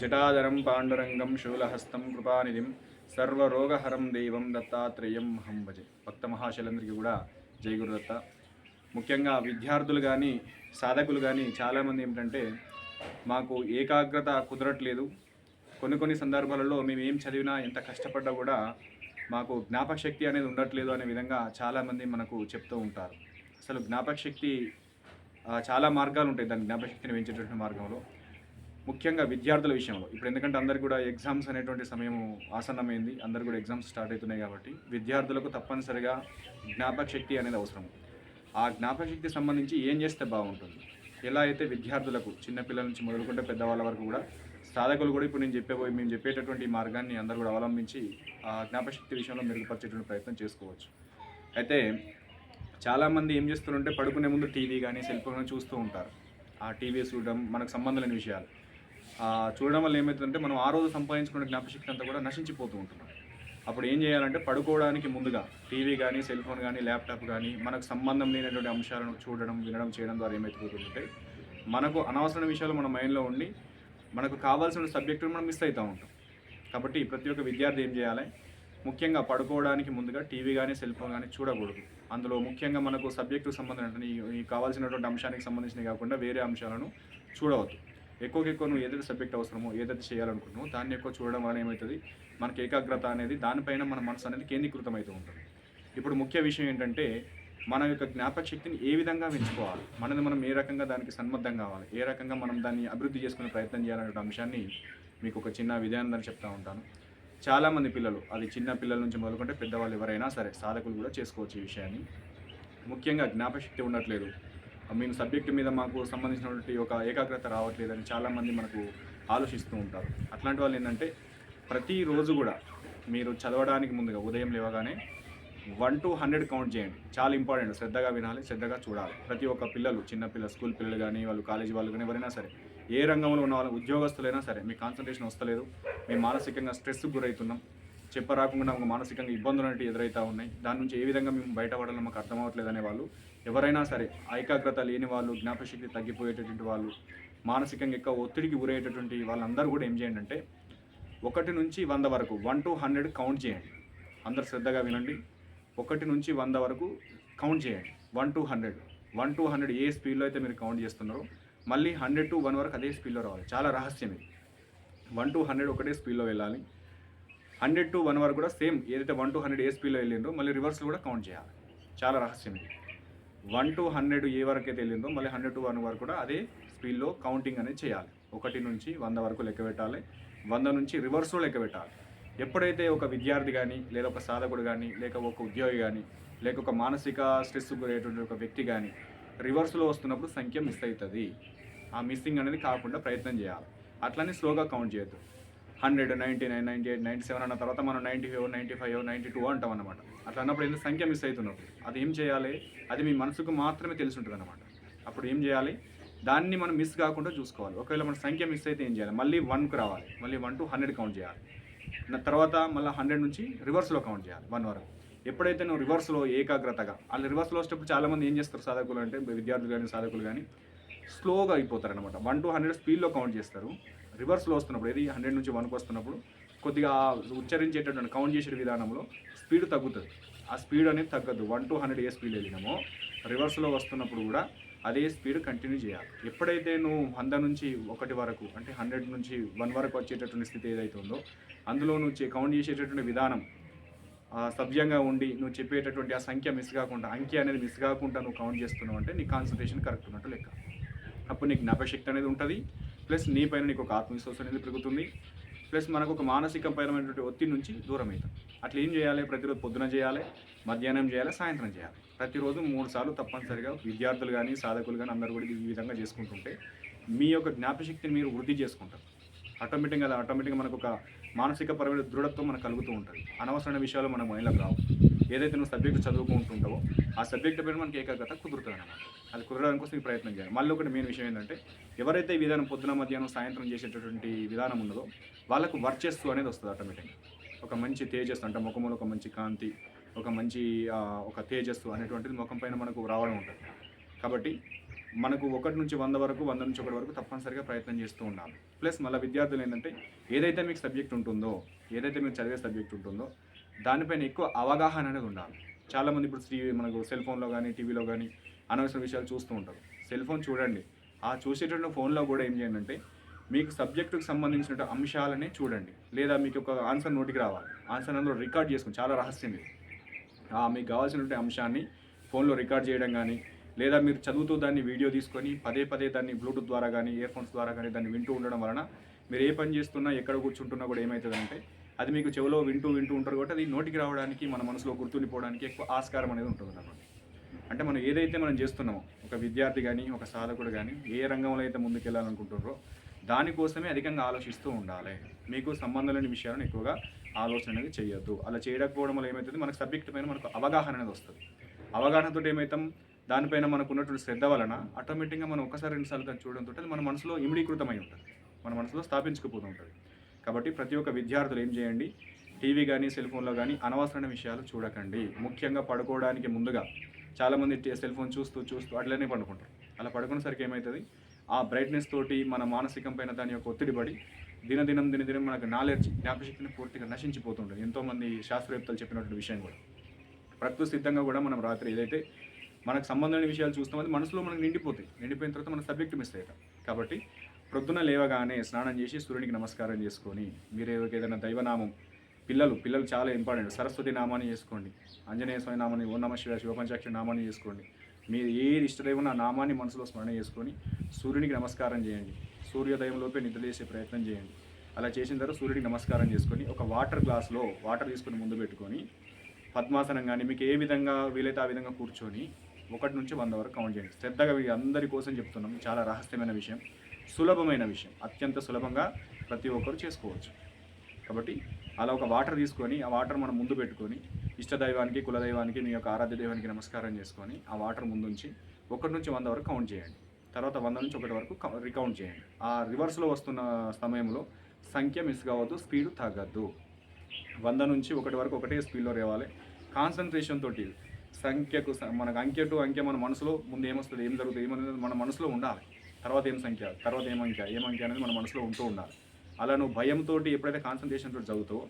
జటాధరం పాండురంగం శూలహస్తం కృపానిధిం సర్వరోగహరం దైవం దత్తాత్రేయం హం భజే. భక్త మహాశలందరికీ కూడా జై గురుదత్త. ముఖ్యంగా విద్యార్థులు కానీ సాధకులు కానీ చాలామంది ఏమిటంటే మాకు ఏకాగ్రత కుదరట్లేదు. కొన్ని కొన్ని సందర్భాలలో మేము ఏం చదివినా ఎంత కష్టపడ్డా కూడా మాకు జ్ఞాపక శక్తి అనేది ఉండట్లేదు అనే విధంగా చాలామంది మనకు చెప్తూ ఉంటారు. అసలు జ్ఞాపక శక్తి చాలా మార్గాలు ఉంటాయి. దాని జ్ఞాపకశక్తిని పెంచేటటువంటి మార్గంలో ముఖ్యంగా విద్యార్థుల విషయంలో. ఇప్పుడు ఎందుకంటే అందరికి కూడా ఎగ్జామ్స్ అనేటువంటి సమయం ఆసన్నమైంది. అందరు కూడా ఎగ్జామ్స్ స్టార్ట్ అవుతున్నాయి కాబట్టి విద్యార్థులకు తప్పనిసరిగా జ్ఞాపక శక్తి అనేది అవసరం. ఆ జ్ఞాపక శక్తి సంబంధించి ఏం చేస్తే బాగుంటుంది? ఎలా అయితే విద్యార్థులకు చిన్నపిల్లల నుంచి మొదలుకుంటే పెద్దవాళ్ళ వరకు కూడా సాధకులు కూడా ఇప్పుడు నేను చెప్పేబోయి మేము చెప్పేటటువంటి మార్గాన్ని అందరూ కూడా అవలంబించి ఆ జ్ఞాపశక్తి విషయంలో మెరుగుపరిచేటువంటి ప్రయత్నం చేసుకోవచ్చు. అయితే చాలామంది ఏం చేస్తుంటే పడుకునే ముందు టీవీ కానీ సెల్ ఫోన్ కానీ చూస్తూ ఉంటారు. ఆ టీవీ చూడడం మనకు సంబంధం లేని విషయాలు. చూడడం వల్ల ఏమవుతుందంటే మనం ఆ రోజు సంపాదించుకున్న జ్ఞాపశక్తి అంతా కూడా నశించిపోతూ ఉంటున్నాం. అప్పుడు ఏం చేయాలంటే పడుకోవడానికి ముందుగా టీవీ కానీ సెల్ ఫోన్ కానీ ల్యాప్టాప్ కానీ మనకు సంబంధం లేనటువంటి అంశాలను చూడడం వినడం చేయడం ద్వారా ఏమైపోతుందంటే మనకు అనవసరమైన విషయాలు మన మైండ్లో ఉండి మనకు కావాల్సిన సబ్జెక్టును మనం మిస్ అవుతూ ఉంటాం. కాబట్టి ప్రతి ఒక్క విద్యార్థి ఏం చేయాలి? ముఖ్యంగా పడుకోవడానికి ముందుగా టీవీ కానీ సెల్ ఫోన్ కానీ చూడకూడదు. అందులో ముఖ్యంగా మనకు సబ్జెక్టుకు సంబంధించిన కావాల్సినటువంటి అంశానికి సంబంధించినవి కాకుండా వేరే అంశాలను చూడవద్దు. ఎక్కువకి ఎక్కువ నువ్వు ఏదైతే సబ్జెక్ట్ అవసరమో ఏదైతే చేయాలనుకుంటున్నావు దాన్ని ఎక్కువ చూడడం వల్ల ఏమవుతుంది మనకి ఏకాగ్రత అనేది దానిపైన మన మనసు అనేది కేంద్రీకృతం అవుతూ ఉంటుంది. ఇప్పుడు ముఖ్య విషయం ఏంటంటే మన యొక్క జ్ఞాపక శక్తిని ఏ విధంగా పెంచుకోవాలి? మనది మనం ఏ రకంగా దానికి సన్నద్ధం కావాలి? ఏ రకంగా మనం దాన్ని అభివృద్ధి చేసుకునే ప్రయత్నం చేయాలనే అంశాన్ని మీకు ఒక చిన్న విధానం చెప్తా ఉంటాను. చాలామంది పిల్లలు అది చిన్న పిల్లల నుంచి మొదలుకుంటే పెద్దవాళ్ళు ఎవరైనా సరే సాధకులు కూడా చేసుకోవచ్చు ఈ విషయాన్ని. ముఖ్యంగా జ్ఞాపకశక్తి ఉండట్లేదు. మేము సబ్జెక్టు మీద మాకు సంబంధించినటువంటి ఒక ఏకాగ్రత రావట్లేదని చాలామంది మనకు ఆలోచిస్తూ ఉంటారు. అట్లాంటి వాళ్ళు ఏంటంటే ప్రతిరోజు కూడా మీరు చదవడానికి ముందుగా ఉదయం లేవగానే వన్ టు హండ్రెడ్ కౌంట్ చేయండి. చాలా ఇంపార్టెంట్ శ్రద్ధగా వినాలి శ్రద్ధగా చూడాలి. ప్రతి ఒక్క పిల్లలు చిన్న పిల్లలు స్కూల్ పిల్లలు కానీ వాళ్ళు కాలేజీ వాళ్ళు కానీ ఎవరైనా సరే ఏ రంగంలో ఉన్న వాళ్ళు ఉద్యోగస్తులైనా సరే మీ కాన్సన్ట్రేషన్ వస్తలేదు మేము మానసికంగా స్ట్రెస్కి గురవుతున్నాం. చెప్పరాకుండా మాకు మానసికంగా ఇబ్బందులు అనేవి ఎదురవుతూ ఉన్నాయి. దాని నుంచి ఏ విధంగా మేము బయటపడాలో మాకు అర్థమవట్లేదు అనే వాళ్ళు ఎవరైనా సరే ఐకాగ్రత లేని వాళ్ళు జ్ఞాపశక్తి తగ్గిపోయేటటువంటి వాళ్ళు మానసికంగా ఎక్కువ ఒత్తిడికి గురయ్యేటటువంటి వాళ్ళందరూ కూడా ఏం చేయండి అంటే ఒకటి నుంచి వంద వరకు వన్ టు హండ్రెడ్ కౌంట్ చేయండి. అందరు శ్రద్ధగా వినండి. ఒకటి నుంచి వంద వరకు కౌంట్ చేయండి. One two hundred. One two hundred ఏ స్పీడ్లో అయితే మీరు కౌంట్ చేస్తున్నారో మళ్ళీ హండ్రెడ్ టు వన్ వరకు అదే స్పీడ్లో రావాలి. చాలా రహస్యం ఇది. వన్ టు హండ్రెడ్ ఒకటే స్పీడ్లో వెళ్ళాలి. హండ్రెడ్ టు వన్ వరకు కూడా సేమ్ ఏదైతే వన్ టు హండ్రెడ్ ఏ స్పీడ్లో వెళ్ళిందో మళ్ళీ రివర్స్లో కూడా కౌంట్ చేయాలి. చాలా రహస్యం ఇది. వన్ టు హండ్రెడ్ ఏ వరకు అయితే వెళ్ళిందో మళ్ళీ హండ్రెడ్ టు వన్ వరకు కూడా అదే స్పీడ్లో కౌంటింగ్ అనేది చేయాలి. ఒకటి నుంచి వంద వరకు లెక్క పెట్టాలి. వంద నుంచి రివర్స్లో లెక్క పెట్టాలి. ఎప్పుడైతే ఒక విద్యార్థి కానీ లేదా ఒక సాధకుడు కానీ లేక ఒక ఉద్యోగి కానీ లేక ఒక మానసిక స్ట్రెస్ గురయ్యేటువంటి ఒక వ్యక్తి కానీ రివర్స్లో వస్తున్నప్పుడు సంఖ్య మిస్ అవుతుంది. ఆ మిస్సింగ్ అనేది కాకుండా ప్రయత్నం చేయాలి. అట్లనే స్లోగా కౌంట్ చేయొద్దు. Hundred ninety nine ninety eight ninety seven అన్న తర్వాత మనం ninety five ninety five ninety two అంటాం అనమాట అట్లా అన్నప్పుడు ఎందుకు సంఖ్య మిస్ అవుతున్నప్పుడు అది ఏం చేయాలి? అది మీ మనసుకు మాత్రమే తెలిసి ఉంటుంది అనమాట అప్పుడు ఏం చేయాలి? దాన్ని మనం మిస్ కాకుండా చూసుకోవాలి. ఒకవేళ మన సంఖ్య మిస్ అయితే ఏం చేయాలి? మళ్ళీ వన్కు రావాలి. మళ్ళీ వన్ టు హండ్రెడ్ కౌంట్ చేయాలి. నా తర్వాత మళ్ళీ హండ్రెడ్ నుంచి రివర్స్లో కౌంట్ చేయాలి. వన్ వరకు. ఎప్పుడైతే నువ్వు రివర్స్లో ఏకాగ్రతగా వాళ్ళు రివర్స్లో వచ్చేటప్పుడు చాలామంది ఏం చేస్తారు? సాధకులు అంటే విద్యార్థులు కానీ సాధకులు కానీ స్లోగా అయిపోతారు అనమాట వన్ టు హండ్రెడ్ స్పీడ్లో కౌంట్ చేస్తారు. రివర్స్లో వస్తున్నప్పుడు ఏది హండ్రెడ్ నుంచి వన్కి వస్తున్నప్పుడు కొద్దిగా ఉచ్చరించేటటువంటి కౌంట్ చేసే విధానంలో స్పీడ్ తగ్గుతుంది. ఆ స్పీడ్ అనేది తగ్గదు. వన్ టు హండ్రెడ్ ఏ స్పీడ్ వెళ్ళినామో రివర్స్లో వస్తున్నప్పుడు కూడా అదే స్పీడ్ కంటిన్యూ చేయాలి. ఎప్పుడైతే నువ్వు వంద నుంచి ఒకటి వరకు అంటే హండ్రెడ్ నుంచి వన్ వరకు వచ్చేటటువంటి స్థితి ఏదైతే ఉందో అందులో నువ్వు కౌంట్ చేసేటటువంటి విధానం సభ్యంగా ఉండి నువ్వు చెప్పేటటువంటి ఆ సంఖ్య మిస్ కాకుండా అంకె అనేది మిస్ కాకుండా నువ్వు కౌంట్ చేస్తున్నావు అంటే నీ కాన్సన్ట్రేషన్ కరెక్ట్ ఉన్నట్టు లెక్క. అప్పుడు నీకు జ్ఞాపశక్తి అనేది ఉంటుంది. ప్లస్ నీ పైన నీకు ఒక ఆత్మవిశ్వాసం అనేది పెరుగుతుంది. ప్లస్ మనకు ఒక మానసికపరమైనటువంటి ఒత్తిడి నుంచి దూరం అవుతాం అట్లా ఏం చేయాలి? ప్రతిరోజు పొద్దున చేయాలి మధ్యాహ్నం చేయాలి సాయంత్రం చేయాలి. ప్రతిరోజు మూడు సార్లు తప్పనిసరిగా విద్యార్థులు కానీ సాధకులు కానీ అందరూ కూడా ఈ విధంగా చేసుకుంటుంటే మీ యొక్క జ్ఞాపశక్తిని మీరు వృద్ధి చేసుకుంటారు. ఆటోమేటిక్గా అది ఆటోమేటిక్గా మనకు ఒక మానసికపరమైన దృఢత్వం మనకు కలుగుతూ ఉంటుంది. అనవసరమైన విషయాలు మనం మైండ్లోకి రావు. ఏదైతే నువ్వు సబ్జెక్ట్ చదువుకుంటుంటావో ఆ సబ్జెక్ట్ పైన మనకి ఏకాగ్రత కుదురుతుంది అనమాట అది కుదరడానికి కోసం ప్రయత్నం చేయాలి. మళ్ళీ ఒకటి మెయిన్ విషయం ఏంటంటే ఎవరైతే ఈ విధానం పొద్దున మధ్యాహ్నం సాయంత్రం చేసేటటువంటి విధానం ఉన్నదో వాళ్ళకు వర్చస్సు అనేది వస్తుంది ఆటోమేటిక్గా ఒక మంచి తేజస్సు అంటే ముఖంలో ఒక మంచి కాంతి ఒక మంచి ఒక తేజస్సు అనేటువంటిది ముఖం పైన మనకు రావడం ఉంటుంది. కాబట్టి మనకు ఒకటి నుంచి వంద వరకు వంద నుంచి ఒకటి వరకు తప్పనిసరిగా ప్రయత్నం చేస్తూ ఉండాలి. ప్లస్ మళ్ళీ విద్యార్థులు ఏంటంటే ఏదైతే మీకు సబ్జెక్ట్ ఉంటుందో ఏదైతే మీరు చదివే సబ్జెక్ట్ ఉంటుందో దానిపైన ఎక్కువ అవగాహన అనేది ఉండాలి. చాలామంది ఇప్పుడు శ్రీ మనకు సెల్ ఫోన్లో కానీ టీవీలో కానీ అనవసర విషయాలు చూస్తూ ఉంటారు. సెల్ ఫోన్ చూడండి. ఆ చూసేటటువంటి ఫోన్లో కూడా ఏం చేయండి అంటే మీకు సబ్జెక్టుకు సంబంధించిన అంశాలనే చూడండి. లేదా మీకు ఒక ఆన్సర్ నోటికి రావాలి. ఆన్సర్ అందులో రికార్డ్ చేసుకోండి. చాలా రహస్యం ఇది. మీకు కావాల్సినటువంటి అంశాన్ని ఫోన్లో రికార్డ్ చేయడం కానీ లేదా మీరు చదువుతూ దాన్ని వీడియో తీసుకొని పదే పదే దాన్ని బ్లూటూత్ ద్వారా కానీ ఇయర్ ఫోన్స్ ద్వారా కానీ దాన్ని వింటూ ఉండడం వలన మీరు ఏ పని చేస్తున్నా ఎక్కడ కూర్చుంటున్నా కూడా ఏమవుతుందంటే అది మీకు చెవిలో వింటూ వింటూ ఉంటారు కాబట్టి అది నోటికి రావడానికి మన మనసులో గుర్తుండిపోవడానికి ఎక్కువ ఆస్కారం అనేది ఉంటుంది అన్నమాట. అంటే మనం ఏదైతే మనం చేస్తున్నామో ఒక విద్యార్థి కానీ ఒక సాధకుడు కానీ ఏ రంగంలో అయితే ముందుకెళ్ళాలనుకుంటున్నారో దానికోసమే అధికంగా ఆలోచిస్తూ ఉండాలి. మీకు సంబంధం లేని విషయాలను ఎక్కువగా ఆలోచన అనేది చేయొద్దు. అలా చేయకపోవడం వల్ల ఏమవుతుంది మనకు సబ్జెక్ట్ పైన మనకు అవగాహన అనేది వస్తుంది. అవగాహనతో ఏమవుతాం దానిపైన మనకు ఉన్నటువంటి శ్రద్ధ వలన ఆటోమేటిక్గా మనం ఒకసారి రెండుసార్లు చూడడంతో అది మన మనసులో ఇమిడీకృతమై ఉంటుంది. మన మనసులో స్థాపించుకుపోతూ ఉంటుంది. కాబట్టి ప్రతి ఒక్క విద్యార్థులు ఏం చేయండి? టీవీ కానీ సెల్ ఫోన్లో కానీ అనవసరమైన విషయాలు చూడకండి. ముఖ్యంగా పడుకోవడానికి ముందుగా చాలామంది సెల్ ఫోన్ చూస్తూ చూస్తూ అట్లనే పడుకుంటారు. అలా పడుకునేసరికి ఏమవుతుంది ఆ బ్రైట్నెస్ తోటి మన మానసికం పైన దాని యొక్క ఒత్తిడి పడి దినదినం దినదినం మనకు నాలెడ్జ్ జ్ఞాపశక్తిని పూర్తిగా నశించిపోతుంటుంది. ఎంతోమంది శాస్త్రవేత్తలు చెప్పినటువంటి విషయం కూడా. ప్రకృతి సిద్ధంగా కూడా మనం రాత్రి ఏదైతే మనకు సంబంధమైన విషయాలు చూస్తామో అది మనసులో మనకు నిండిపోతాయి. నిండిపోయిన తర్వాత మన సబ్జెక్ట్ మిస్ అవుతాం. కాబట్టి ప్రొద్దున లేవగానే స్నానం చేసి సూర్యునికి నమస్కారం చేసుకొని మీరు ఏదైనా దైవనామం పిల్లలు పిల్లలు చాలా ఇంపార్టెంట్ సరస్వతి నామాన్ని చేసుకోండి ఆంజనేయ స్వామి నామాన్ని ఓ నమ శివ శివపంచాక్షి నామాన్ని చేసుకోండి మీరు ఏది ఇష్టదైవం ఆ నామాన్ని మనసులో స్మరణ చేసుకొని సూర్యునికి నమస్కారం చేయండి సూర్యోదయంలోపే నిద్ర చేసే ప్రయత్నం చేయండి. అలా చేసిన తర్వాత సూర్యుడికి నమస్కారం చేసుకొని ఒక వాటర్ గ్లాస్లో వాటర్ తీసుకొని ముందు పెట్టుకొని పద్మాసనం కానీ మీకు ఏ విధంగా వీలైతే ఆ విధంగా కూర్చొని ఒకటి నుంచి వంద వరకు కౌంట్ చేయండి. శ్రద్ధగా అందరి కోసం చెప్తున్నాం చాలా రహస్యమైన విషయం. సులభమైన విషయం. అత్యంత సులభంగా ప్రతి ఒక్కరు చేసుకోవచ్చు. కాబట్టి అలా ఒక వాటర్ తీసుకొని ఆ వాటర్ మనం ముందు పెట్టుకొని ఇష్టదైవానికి కులదైవానికి మీ యొక్క ఆరాధ్య దైవానికి నమస్కారం చేసుకొని ఆ వాటర్ ముందుంచి ఒకటి నుంచి వంద వరకు కౌంట్ చేయండి. తర్వాత వంద నుంచి ఒకటి వరకు రికౌంట్ చేయండి. ఆ రివర్స్లో వస్తున్న సమయంలో సంఖ్య మిస్ కావద్దు స్పీడ్ తగ్గద్దు. వంద నుంచి ఒకటి వరకు ఒకటే స్పీడ్లో రేవాలి. కాన్సన్ట్రేషన్ తోటి సంఖ్యకు స- మనకు అంకె టు అంకె మన మనసులో ముందు ఏమొస్తుంది ఏం జరుగుతుంది ఏమనేది మన మనసులో ఉండాలి. తర్వాత ఏం సంఖ్య? తర్వాత ఏం అంఖ్య ఏం అంఖ్య అనేది మన మనసులో ఉంటూ ఉండాలి. అలా నువ్వు భయంతో ఎప్పుడైతే కాన్సన్ట్రేషన్ తోటి చదువుతావో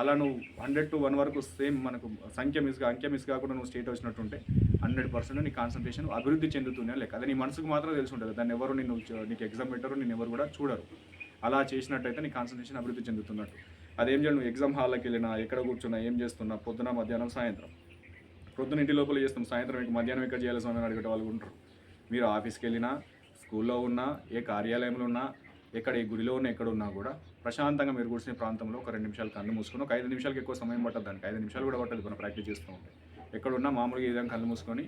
అలా నువ్వు హండ్రెడ్ టు వన్ వరకు సేమ్ మనకు సంఖ్య మిస్గా అంఖ్య మిస్ కాకుండా నువ్వు స్టేట్ వచ్చినట్టుంటే హండ్రెడ్ పర్సెంట్ నీ కాన్సన్ట్రేషన్ అభివృద్ధి చెందుతూనే లెక్క. అది నీ మనసుకు మాత్రం తెలిసి ఉంటుంది. దాన్ని ఎవరు నేను నీకు ఎగ్జామ్ పెట్టరు నేను ఎవరు కూడా చూడరు. అలా చేసినట్టయితే నీ కాన్సన్ట్రేషన్ అభివృద్ధి చెందుతున్నట్టు. అదేం చేయాలి నువ్వు? ఎగ్జామ్ హాల్లోకి వెళ్ళినా ఎక్కడ కూర్చున్నా ఏం చేస్తున్నా పొద్దున మధ్యాహ్నం సాయంత్రం. పొద్దున ఇంటి లోపల చేస్తాం సాయంత్రం మీకు మధ్యాహ్నం ఎక్కడ చేయాలి స్వామి అని అడిగే వాళ్ళు ఉంటారు. మీరు ఆఫీస్కి వెళ్ళినా స్కూల్లో ఉన్నా ఏ కార్యాలయంలో ఉన్నా ఎక్కడ ఏ గుడిలో ఉన్న ఎక్కడ ఉన్నా కూడా ప్రశాంతంగా మీరు కూర్చునే ప్రాంతంలో ఒక రెండు నిమిషాలు కళ్ళు మూసుకొని ఒక ఐదు నిమిషాలకి ఎక్కువ సమయం పట్టదు దానికి. ఐదు నిమిషాలు కూడా పట్టదు మనం ప్రాక్టీస్ చేస్తూ ఉంటే. ఎక్కడున్నా మామూలుగా ఈ విధంగా కళ్ళు మూసుకొని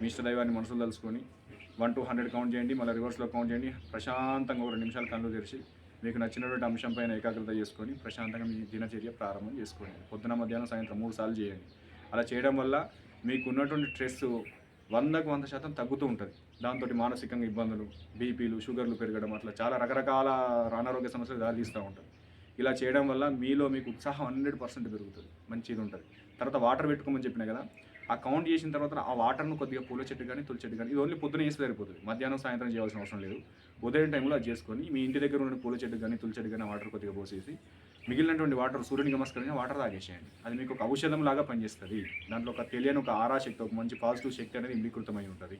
మీ ఇష్టదైవాన్ని మనసులు తలుసుకొని తలుచుకొని వన్ టు హండ్రెడ్ కౌంట్ చేయండి మళ్ళీ రివర్స్లో కౌంట్ చేయండి ప్రశాంతంగా ఒక రెండు నిమిషాలు కళ్ళు తెరిచి మీకు నచ్చినటువంటి అంశం పైన ఏకాగ్రత చేసుకొని ప్రశాంతంగా మీ దినచర్య ప్రారంభం చేసుకోండి. పొద్దున మధ్యాహ్నం సాయంత్రం మూడు సార్లు చేయండి. అలా చేయడం వల్ల మీకు ఉన్నటువంటి స్ట్రెస్ వందకు వంద శాతం తగ్గుతూ ఉంటుంది. దాంతో మానసికంగా ఇబ్బందులు బీపీలు షుగర్లు పెరగడం అట్లా చాలా రకరకాల అనారోగ్య సమస్యలు దారితీస్తూ ఉంటుంది ఇలా చేయడం వల్ల మీలో మీకు ఉత్సాహం హండ్రెడ్ పర్సెంట్ పెరుగుతుంది. మంచిది ఉంటుంది. తర్వాత వాటర్ పెట్టుకోమని చెప్పిన కదా ఆ కౌంట్ చేసిన తర్వాత ఆ వాటర్ను కొద్దిగా పూల చెట్టు కానీ తుల చెట్టు కానీ ఇది ఓన్లీ పొద్దున వేస్తే సరిపోతుంది. మధ్యాహ్నం సాయంత్రం చేయాల్సిన అవసరం లేదు. ఉదయం టైంలో అది చేసుకొని మీ ఇంటి దగ్గర ఉన్న పూల చెట్టు కానీ తులసి చెట్టు కానీ వాటర్ కొద్దిగా పోసేసి మిగిలినటువంటి వాటర్ సూర్యుని నమస్కరించి వాటర్ తాగేసేయండి. అది మీకు ఒక ఔషధం లాగా పనిచేస్తుంది. దాంట్లో ఒక తెలియని ఒక ఆరా శక్తి ఒక మంచి పాజిటివ్ శక్తి అనేది ఇంబీకృతమై ఉంటుంది.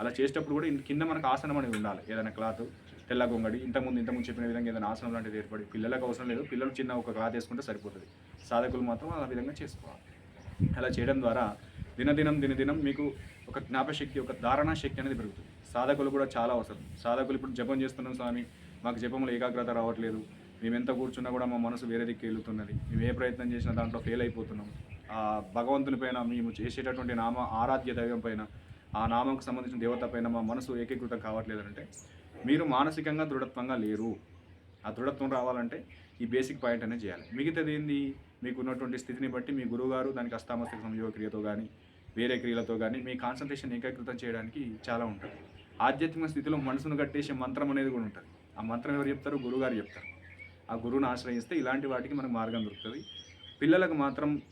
అలా చేసేటప్పుడు కూడా కింద మనకు ఆసనం అనేది ఉండాలి. ఏదైనా క్లాత్ తెల్ల గొంగడి ఇంతకుముందు ఇంతకుముందు చెప్పిన విధంగా ఏదైనా ఆసనం లాంటిది ఏర్పడి పిల్లలకు అవసరం లేదు. పిల్లలు చిన్న ఒక క్లాత్ వేసుకుంటే సరిపోతుంది. సాధకులు మాత్రం ఆ విధంగా చేసుకోవాలి. అలా చేయడం ద్వారా దినదినం దినదినం మీకు ఒక జ్ఞాపశక్తి ఒక ధారణా శక్తి అనేది పెరుగుతుంది. సాధకులు కూడా చాలా అవసరం. సాధకులు ఇప్పుడు జపం చేస్తున్నాం స్వామి మాకు జపంలో ఏకాగ్రత రావట్లేదు. మేము ఎంత కూర్చున్నా కూడా మా మనసు వేరే దిక్కు వెళ్తున్నది. మేము ఏ ప్రయత్నం చేసినా దాంట్లో ఫెయిల్ అయిపోతున్నాం. ఆ భగవంతుని పైన మేము చేసేటటువంటి నామ ఆరాధ్య దైవం పైన ఆ నామంకు సంబంధించిన దేవత పైన మా మనసు ఏకీకృతం కావట్లేదు అంటే మీరు మానసికంగా దృఢత్వంగా లేరు. ఆ దృఢత్వం రావాలంటే ఈ బేసిక్ పాయింట్ అనేది చేయాలి. మిగతాది ఏంది? మీకు ఉన్నటువంటి స్థితిని బట్టి మీ గురువుగారు దానికి అస్తామస్తక సంయోగ క్రియతో కానీ వేరే క్రియలతో కానీ మీ కాన్సన్ట్రేషన్ ఏకాగ్రతం చేయడానికి చాలా ఉంటుంది. ఆధ్యాత్మిక స్థితిలో మనసును కట్టేసే మంత్రం అనేది కూడా ఉంటుంది. ఆ మంత్రం ఎవరు చెప్తారు? గురువుగారు చెప్తారు. ఆ గురువుని ఆశ్రయిస్తే ఇలాంటి వాటికి మనకు మార్గం దొరుకుతుంది. పిల్లలకు మాత్రం